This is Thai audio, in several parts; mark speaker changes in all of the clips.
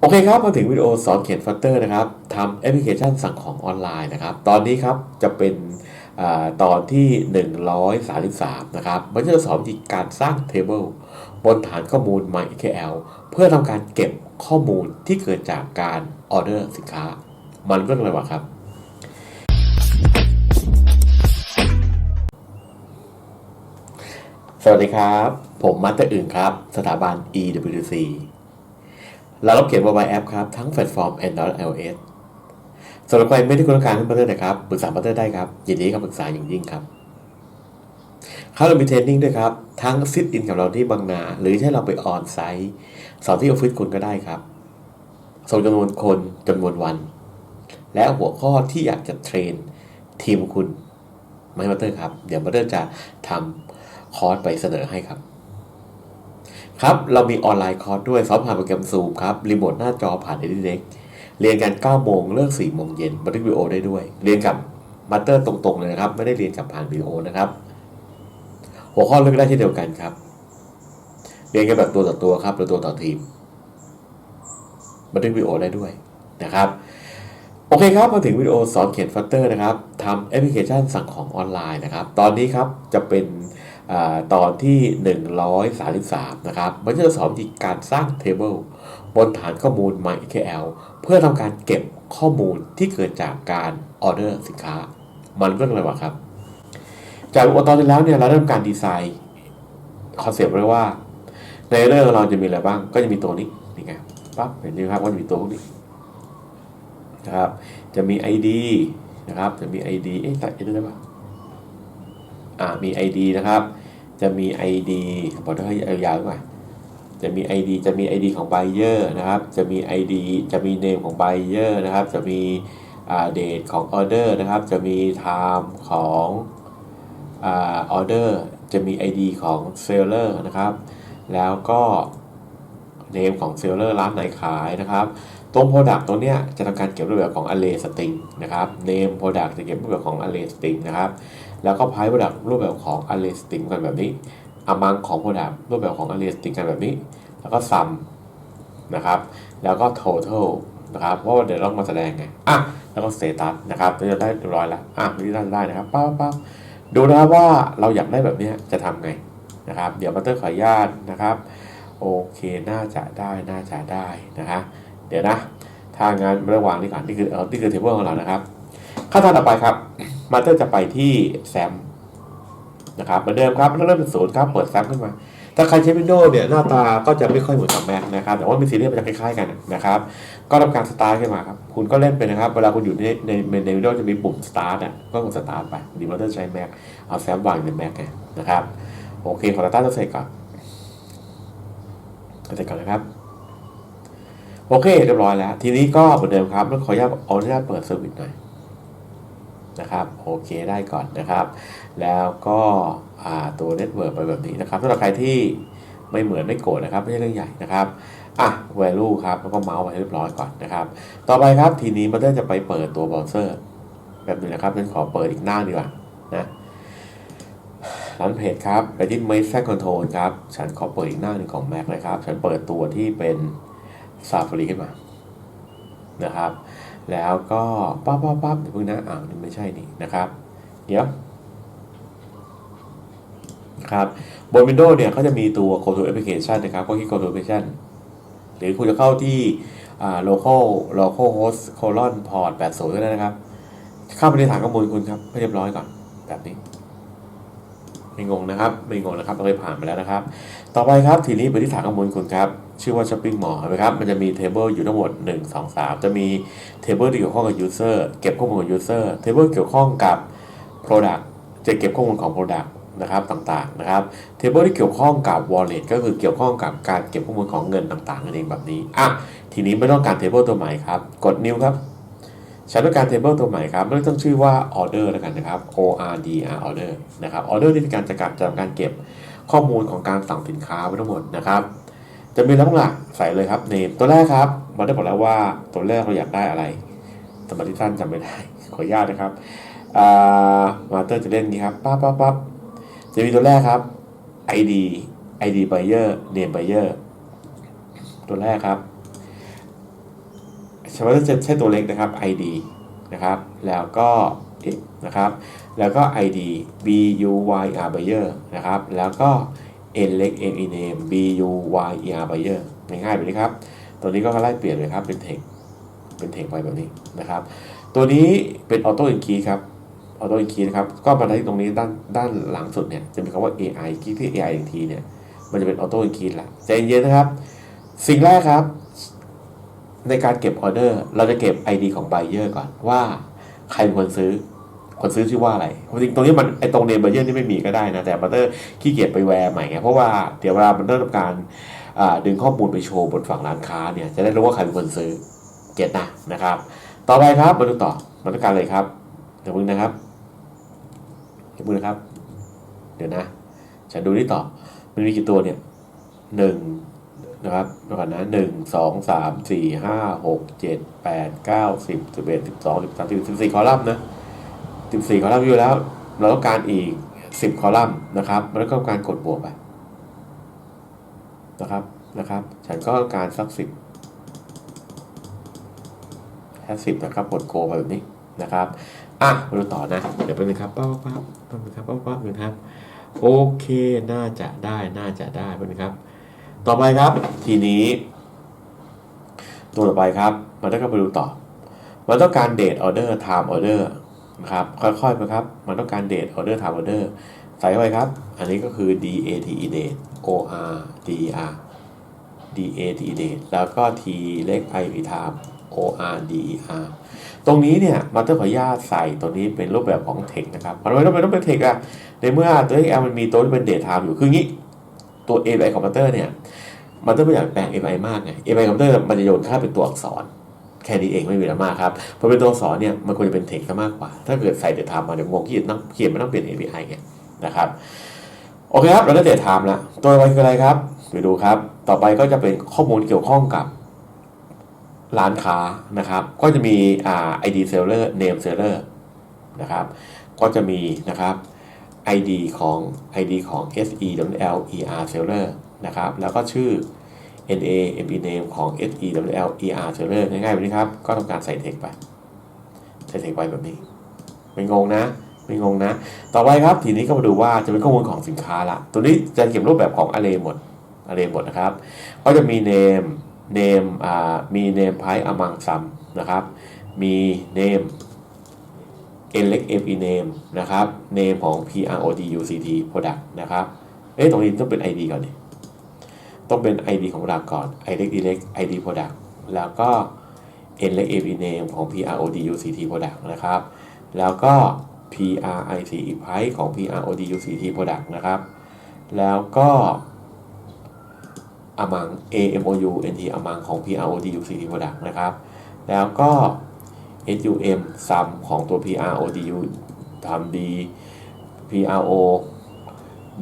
Speaker 1: โอเคครับมาถึงวิดีโอสอนเขียนฟัตเตอร์นะครับทำแอปพลิเคชันสั่งของออนไลน์นะครับ ตอนนี้ครับจะเป็นอาตอนที่ 133 นะครับ มันจะสอนวิธีการสร้างเทเบิลบนฐานข้อมูล MySQL เพื่อทำการเก็บข้อมูลที่เกิดจากการออเดอร์สินค้า มันเรื่องอะไรวะครับ สวัสดีครับ ผมมัตเตอร์อึ่งครับ สถาบัน EWC เรารับเขียน mobile app ครับ ทั้งแพลตฟอร์ม Android iOS สำหรับใครไม่ได้คุณต้องการให้มาเตอร์นะครับปรึกษามาเตอร์ได้ครับ ยินดีให้คำปรึกษาอย่างยิ่งครับเขาเรามีเทรนนิ่งด้วยครับ ทั้งซิทอินกับเราที่บางนา หรือให้เราไปออนไซต์สอนที่ออฟฟิศคุณก็ได้ครับส่งจำนวนคนจำนวนวัน และหัวข้อที่อยากจะเทรนทีมคุณไม่มาเตอร์ครับ เดี๋ยวมาเตอร์จะทำคอร์สไปเสนอให้ครับ ครับ เรามีออนไลน์คอร์สด้วยสอนผ่านโปรแกรม Zoom ครับ รีโมทหน้าจอผ่าน e d เ e ็กเรียนกัน 9 โมง เลิก 4 โมงเย็นบันทึกวิดีโอได้ด้วย เรียนกับมาสเตอร์ตรงๆ เลยนะครับ ไม่ได้เรียนกับผ่านวิดีโอนะครับ หัวข้อเลือกได้เช่นเดียวกันครับ เรียนกันแบบตัวต่อตัวครับหรือตัวต่อทีม บันทึกวิดีโอได้ด้วยนะครับ โอเคครับ มาถึงวิดีโอสอนเขียนฟัตเตอร์นะครับทำแอปพลิเคชันสั่งของออนไลน์นะครับ ตอนนี้ครับจะเป็น ตอนที่ 133 นะครับ มันจะสอนวิธีการสร้างเทเบิลบนฐานข้อมูล MySQL เพื่อทำการเก็บข้อมูลที่เกิดจากการออเดอร์สินค้า มันเรื่องอะไรวะครับ จากอุปกรณ์ที่แล้วเนี่ยเราเริ่มการดีไซน์คอนเซปต์ไว้ว่า ในเรื่องเราจะมีอะไรบ้าง ก็จะมีตัวนี้นี่ไงปั๊บเห็นไหมครับว่าจะมีตัวพวกนี้นะครับ จะมี ID นะครับ จะมี ID เอ๊ะใส่ได้ไหมอ่า มี ID นะครับ จะมี ID บอกได้ให้ยาวหน่อยจะมี ID จะมี ID ของ buyer นะครับ จะมี ID จะมี name ของ buyer นะครับ จะมีอ่า date ของ order นะครับ จะมี time ของอ่า order จะมี ID ของ seller นะครับ แล้วก็ name ของ seller ร้านไหนขายนะครับ ตรง product ตัวเนี้ยจะทำการเก็บรูปแบบของ array string นะครับ name product จะเก็บรูปแบบของ array string นะครับ แล้วก็ price product รูปแบบของ array string กันแบบนี้ amount ของ product รูปแบบของ array string กันแบบนี้ แล้วก็ sum นะครับ แล้วก็ total นะครับเพราะว่าเดี๋ยวต้องมาแสดงไงอะแล้วก็ status นะครับจะได้เรียบร้อยแล้วอะนี่ได้นะครับปั๊บปั๊บดูนะครับว่าเราอยากได้แบบนี้จะทำไงนะครับ เดี๋ยวมาเตอร์ขออนุญาตนะครับโอเคน่าจะได้น่าจะได้นะคะเดี๋ยวนะถ้างานระหว่างนี้ก่อนนี่คือเออนี่คือเทเบิลของเรานะครับ ขั้นตอนต่อไปครับมาสเตอร์จะไปที่แซมนะครับเหมือนเดิมครับเริ่มเป็นศูนย์ครับเปิดแซมขึ้นมา ถ้าใครใช้ Windows เนี่ยหน้าตาก็จะไม่ค่อยเหมือนกับ Mac นะครับแต่ว่ามีซีรีส์มันจะคล้ายๆกันนะครับก็ทำการสตาร์ทขึ้นมาครับคุณก็เล่นไปนะครับเวลาคุณอยู่ในในใน Windows จะมีปุ่มสตาร์ทอะก็กดสตาร์ทไปดีมาสเตอร์ใช้ Mac เอาแซมวางใน Mac ไงนะครับโอเคขอสตาร์ทเสร็จก่อนเสร็จก่อนนะครับโอเคเรียบร้อยแล้ว ทีนี้ก็เหมือนเดิมครับต้องขออนุญาตเอาอนุญาตเปิดเซอร์วิสหน่อย นะครับโอเคได้ก่อนนะครับ แล้วก็ตัวเน็ตเวิร์กไปแบบนี้นะครับสำหรับใครที่ไม่เหมือนไม่โกรธนะครับไม่ใช่เรื่องใหญ่นะครับอะ value ครับแล้วก็เมาส์ไว้เรียบร้อยก่อนนะครับ ต่อไปครับทีนี้มันจะไปเปิดตัวเบราว์เซอร์แบบนี้นะครับฉันขอเปิดอีกหน้าดีกว่านะร้านเพจครับไปที่ Mac Control ครับ ฉันขอเปิดอีกหน้าหนึ่งของ Mac นะครับ ฉันเปิดตัวที่เป็น Safari ขึ้นมานะครับ แล้วก็ปั๊บปั๊บปั๊บเดี๋ยวเพิ่งนะอ้าวนี่ไม่ใช่นี่นะครับ เดี๋ยวครับบน Windows เนี่ยเขาจะมีตัว Go to Application นะครับ ก็ที่ Go to Application หรือคุณจะเข้าที่ local local host colon port 80ก็ได้นะครับ เข้าไปในฐานข้อมูลคุณครับให้เรียบร้อยก่อนแบบนี้ ไม่งงนะครับ ไม่งงนะครับเราเคยผ่านมาแล้วนะครับ ต่อไปครับทีนี้ไปที่ฐานข้อมูลคุณครับชื่อว่า shopping mall เห็นไหมครับมันจะมีเทเบิลอยู่ทั้งหมด 1 2 3 จะมีเทเบิลที่เกี่ยวข้องกับ user เก็บข้อมูลของ user เทเบิลเกี่ยวข้องกับ product จะเก็บข้อมูลของ product นะครับต่างๆนะครับเทเบิลที่เกี่ยวข้องกับ wallet ก็คือเกี่ยวข้องกับการเก็บข้อมูลของเงินต่างๆนั่นเองแบบนี้อะทีนี้ไม่ต้องการเทเบิลตัวใหม่ครับกด new ครับ ฉันต้องการเทเบิลตัวใหม่ครับไม่ต้องชื่อว่า order แล้วกันนะครับ O R D R order นะครับ order นี่คือการจัดการจัดการเก็บข้อมูลของการสั่งสินค้าไว้ทั้งหมดนะครับ จะมีแล้วบ้างล่ะใส่เลยครับ name ตัวแรกครับมาได้บอกแล้วว่าตัวแรกเราอยากได้อะไรสมาธิท่านจำไม่ได้ขออนุญาตนะครับอ่ามาเตอร์จะเล่นนี้ครับปั๊บปั๊บปั๊บจะมีตัวแรกครับ ID ID buyer name buyer ตัวแรกครับ ใช้ว่าจะใช้ตัวเล็กนะครับ id นะครับแล้วก็นะครับแล้วก็ id b u y r buyer นะครับแล้วก็ n เล็ก m e name b u y e r buyer ง่ายๆแบบนี้ครับ ตัวนี้ก็ไล่เปลี่ยนเลยครับเป็น text เป็น text ไปแบบนี้นะครับ ตัวนี้เป็น auto increase ครับ auto increase นะครับก็มาที่ตรงนี้ด้านด้านหลังสุดเนี่ยจะมีคำว่า AI คลิกที่ AI อีกทีเนี่ยมันจะเป็น auto increase ละใจเย็นๆนะครับ สิ่งแรกครับ ในการเก็บออเดอร์ เราจะเก็บ ID ของ buyer ก่อนว่าใครเป็นคนซื้อ คนซื้อชื่อว่าอะไรจริงตรงนี้มันไอตรงเนม buyer นี่ไม่มีก็ได้นะ แต่บัตเตอร์ขี้เกียจไปแวร์ใหม่ไงเพราะว่าเดี๋ยวเวลามันเริ่มทำการดึงข้อมูลไปโชว์บนฝั่งร้านค้าเนี่ยจะได้รู้ว่าใครเป็นคนซื้อเก็ตนะนะครับ ต่อไปครับมาดูต่อมาดูการเลยครับเดี๋ยวมึงนะครับเดี๋ยวมึงนะครับ เดี๋ยวนะฉันดูนี่ต่อมันมีกี่ตัวเนี่ยหนึ่ง นะครับเดี๋ยวก่อนนะหนึ่งสองสามสี่ห้าหกเจ็ดแปดเก้าสิบสิบเอ็ดสิบสองสิบสามสิบสิบสี่คอลัมน์นะสิบสี่คอลัมน์อยู่แล้ว เราต้องการอีกสิบคอลัมน์นะครับแล้วก็การกดบวกไปนะครับนะครับ ฉันก็การสักสิบแค่สิบนะครับกดโกไปแบบนี้นะครับอะมาดูต่อนะ เดี๋ยวไปบนึงครับป้าป้าป้าป้าครับป้าป้าหนึ่งครับ โอเค น่าจะได้ น่าจะได้ไปบนึงครับ ต่อไปครับ ทีนี้ ตัวต่อไปครับ มันต้องไปดูต่อ มันต้องการเดทออเดอร์ไทม์ออเดอร์นะครับ ค่อยๆไปครับ มันต้องการเดทออเดอร์ไทม์ออเดอร์ใส่เข้าไปครับ อันนี้ก็คือ date date o r d e r date date แล้วก็ t เล็ก i p time o r d e r ตรงนี้เนี่ยมันต้องขออนุญาตใส่ตัวนี้เป็นรูปแบบของ text นะครับมันไม่ต้องเป็นต้องเป็น text อะในเมื่อตัว XL มันมีตัวที่เป็น date time อยู่คืองี้ ตัว API คอมพิวเตอร์เนี่ย มันต้องไม่อยากแปลง API มากไง API คอมพิวเตอร์มันจะโยนค่าเป็นตัวอักษร แค่นี้เองไม่มีอะไรมากครับพอเป็นตัวอักษรเนี่ยมันควรจะเป็น text ซะมากกว่า ถ้าเกิดใส่เดทไทม์มาเดี๋ยวงงที่ต้องเขียนมันต้องเปลี่ยน API ไงนะครับโอเคครับเราได้เดทไทม์แล้วตัวต่อไปคืออะไรครับไปดูครับ ต่อไปก็จะเป็นข้อมูลเกี่ยวข้องกับร้านค้านะครับ ก็จะมีอ่า ID seller name seller นะครับ ก็จะมีนะครับ ID ของ ID ของ S E W L E R seller นะครับ แล้วก็ชื่อ N A M E name ของ S E W L E R seller ง่ายๆแบบนี้ครับ ก็ทำการใส่ text ไป ใส่ text ไปแบบนี้ ไม่งงนะ ไม่งงนะ ต่อไปครับ ทีนี้ก็มาดูว่าจะเป็นข้อมูลของสินค้าละ ตัวนี้จะเก็บรูปแบบของ array หมด array หมดนะครับ ก็จะมี name name อ่ามี name price among sum นะครับ มี name n เล็ก m e name นะครับ name ของ p r o d u c t product นะครับ เอ๊ะตรงนี้ต้องเป็น id ก่อนดิต้องเป็น id ของ product ก่อน i เล็ก d เล็ก id product แล้วก็ n เล็ก m e name ของ p r o d u c t product นะครับ แล้วก็ p r i c price ของ p r o d u c t product นะครับ แล้วก็ among a m o u n t among ของ p r o d u c t product นะครับ แล้วก็ SUM sum ของตัว PRODU ทำ D PRO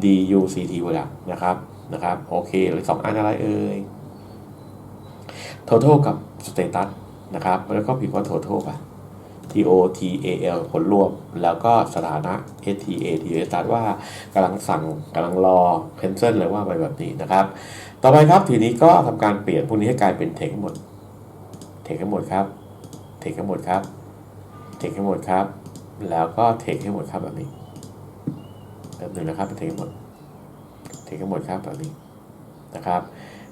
Speaker 1: DUCT หมดแล้วนะครับนะครับโอเคเหลยสองอันอะไรเอ่ย total กับ status นะครับ แล้วก็พิมพ์ว่า total ไป TOTAL ผลรวม แล้วก็สถานะ STA T status ว่ากำลังสั่งกำลังรอ cancel เลยว่าไปแบบนี้นะครับ ต่อไปครับทีนี้ก็ทำการเปลี่ยนพวกนี้ให้กลายเป็น text ทั้งหมด text ทั้งหมดครับ เทคให้หมดครับ เทคให้หมดครับ แล้วก็เทคให้หมดครับแบบนี้แบบหนึ่งนะครับเทคให้หมด เทคให้หมดครับแบบนี้นะครับ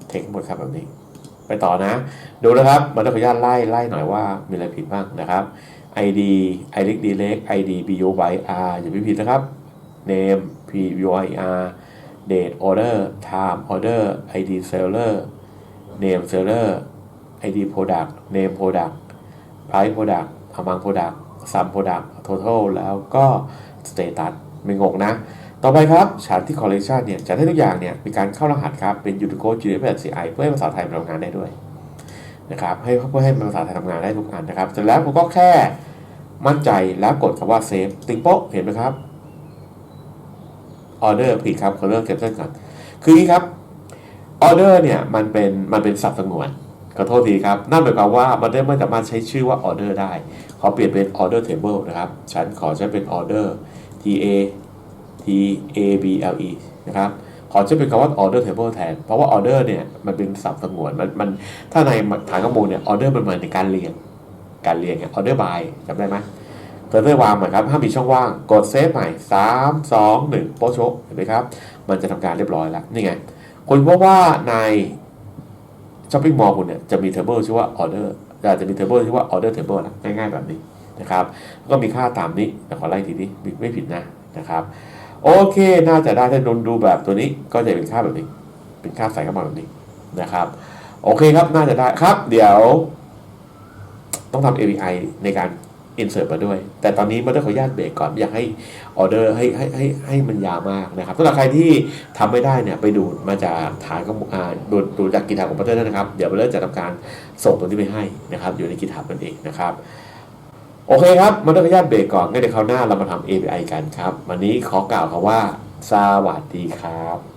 Speaker 1: เทคให้หมดครับแบบนี้ ไปต่อนะ ดูนะครับ มันต้องขออนุญาตไล่ไล่หน่อยว่ามีอะไรผิดบ้างนะครับ ID ID ดีเล็ก ID BU by R อย่าไปผิดนะครับ name P U I R date order time order ID seller name seller ID product name product price product among product sum product total แล้วก็ status ไม่งงนะ ต่อไปครับฉากที่ collection เนี่ยจะให้ทุกอย่างเนี่ยมีการเข้ารหัสครับ เป็น Unicode GDP.CI เพื่อให้ภาษาไทยทำงานได้ด้วยนะครับให้เพื่อให้ภาษาไทยทำงานได้ทุกอันนะครับเสร็จแล้วผมก็แค่มั่นใจแล้วกดคำว่า save ติ๊งโป๊ะเห็นไหมครับ order ผิดครับเขาเลือก cancel ก่อน คืออย่างนี้ครับ order เนี่ย มันเป็น มันเป็นสับสงวน ขอโทษทีครับ นั่นหมายความว่ามันได้ไม่สามารถใช้ชื่อว่า order ได้ ขอเปลี่ยนเป็น order table นะครับ ฉันขอใช้เป็น order t a t a b l e นะครับ ขอใช้เป็นคำว่า order table แทน เพราะว่า order เนี่ยมันเป็นศัพท์สงวนมันมันถ้าในฐานข้อมูลเนี่ย order มันเหมายถึงการเรียง การเรียงไง order by จำได้ไหมเตอร์เตอร์วางใหม่ครับห้ามมีช่องว่าง กดเซฟใหม่3 2 1โป๊ะโชะเห็นไหมครับ มันจะทำการเรียบร้อยแล้ว นี่ไงคุณพบว่าใน ช้อปปิ้งมอลล์คุณเนี่ยจะมีเทเบิลชื่อว่าออเดอร์อาจจะมีเทเบิลชื่อว่าออเดอร์เทเบิลนะง่ายๆแบบนี้นะครับก็มีค่าตามนี้แต่ขอไล่ทีนี้ไม่ผิดนะนะครับโอเคน่าจะได้ถ้านนดูแบบตัวนี้ก็จะเป็นค่าแบบนี้ เป็นค่าใส่เข้ามาแบบนี้นะครับ โอเคครับน่าจะได้ครับ เดี๋ยว ต้องทำ API ในการ insert มาด้วย แต่ตอนนี้มันต้องขออนุญาตเบรกก่อนอยากให้ออเดอร์ให้ให้ให้ให้มันยาวมากนะครับสำหรับใครที่ทำไม่ได้เนี่ยไปดูมาจากฐานข้อมูลอ่าดูดูจากกิจกรรมของพัตเตอร์นะครับ เดี๋ยวเราจะทำการส่งตัวนี้ไปให้นะครับ อยู่ในกิจกรรมนั่นเองนะครับโอเคครับมันต้องขออนุญาตเบรกก่อนงั้นเดี๋ยวคราวหน้าเรามาทำ API กันครับ วันนี้ขอกล่าวคำว่าสวัสดีครับ